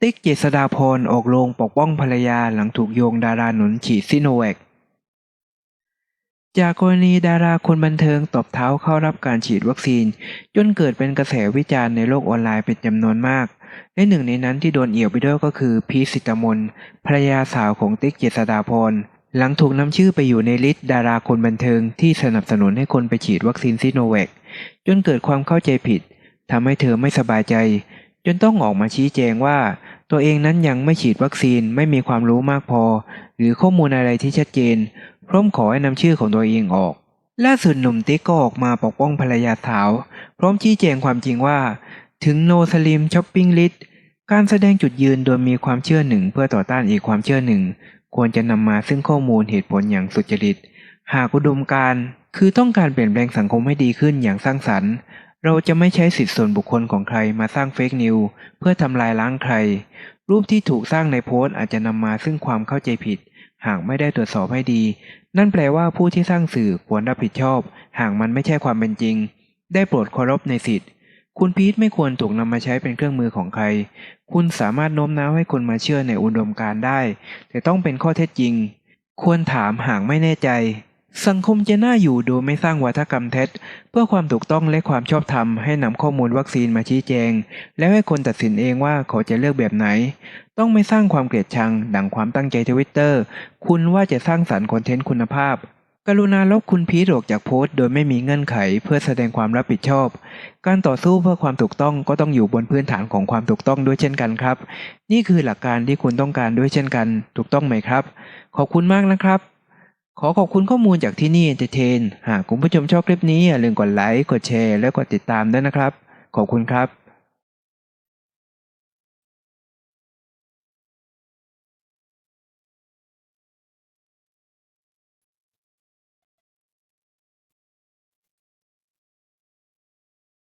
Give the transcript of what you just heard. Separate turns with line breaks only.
ติ๊กเจษฎาพรออกโรงปกป้องภรรยาหลังถูกโยงดาราหนุนฉีดซิโนแวคจากกรณีดาราคนบันเทิงตบเท้าเข้ารับการฉีดวัคซีน จนเกิดเป็นกระแสวิจารณ์ในโลกออนไลน์เป็นจำนวนมาก และหนึ่งในนั้นที่โดนเอี่ยวไปด้วยก็คือพีชสิตมนภรรยาสาวของติ๊กเจษฎาพรหลังถูกนำชื่อไปอยู่ในลิสต์ดาราคนบันเทิงที่สนับสนุนให้คนไปฉีดวัคซีนซิโนแวคจนเกิดความเข้าใจผิดทำให้เธอไม่สบายใจ จนต้องออกมาชี้แจงว่า ตัวเองนั้นยังไม่ฉีดวัคซีนไม่มีความรู้มากพอ หรือข้อมูลอะไรที่ชัดเจน พร้อมขอให้นำชื่อของตัวเองออก ล่าสุดหนุ่มติ๊กก็ออกมาปกป้องภรรยาสาว พร้อมชี้แจงความจริงว่า ถึงโนสลิมช้อปปิ้งลิสการแสดงจุดยืนโดยมีความเชื่อหนึ่งเพื่อต่อต้านอีกความเชื่อหนึ่ง ควรจะนำมาซึ่งข้อมูลเหตุผลอย่างสุจริต หากอุดมการคือต้องการเปลี่ยนแปลงสังคมให้ดีขึ้นอย่างสร้างสรรค์ เราจะไม่ใช้สิทธิส่วนบุคคลของใครมาสร้างเฟกนิวเพื่อทำลายล้างใคร รูปที่ถูกสร้างในโพสต์อาจจะนำมาซึ่งความเข้าใจผิด หากไม่ได้ตรวจสอบให้ดี นั่นแปลว่าผู้ที่สร้างสื่อควรรับผิดชอบ หากมันไม่ใช่ความเป็นจริง ได้โปรดเคารพในสิทธิ์ คุณพีทไม่ควรถูกนำมาใช้เป็นเครื่องมือของใคร คุณสามารถโน้มน้าวให้คนมาเชื่อในอุดมการณ์ได้ แต่ต้องเป็นข้อเท็จจริง ควรถามหากไม่แน่ใจ สังคมจะน่าอยู่โดยไม่สร้างวัฒกรรมเท็จ เพื่อความถูกต้องและความชอบธรรมให้นำข้อมูลวัคซีนมาชี้แจง แล้วให้คนตัดสินเองว่าเขาจะเลือกแบบไหน ต้องไม่สร้างความเกลียดชัง ดังความตั้งใจทวิตเตอร์ คุณว่าจะสร้างสรรค์คอนเทนต์คุณภาพ กรุณาลบคุณพีทออกจากโพสต์โดยไม่มีเงื่อนไขเพื่อแสดงความรับผิดชอบ การต่อสู้เพื่อความถูกต้องก็ต้องอยู่บนพื้นฐานของความถูกต้องด้วยเช่นกันครับ นี่คือหลักการที่คุณต้องการด้วยเช่นกัน ถูกต้องไหมครับ ขอบคุณมากนะครับ ขอขอบคุณข้อมูลจากที่นี่เอนเตอร์เทนหากคุณผู้ชมชอบคลิปนี้อย่าลืมกดไลค์ กดแชร์ และกดติดตามด้วยนะครับ ขอบคุณครับ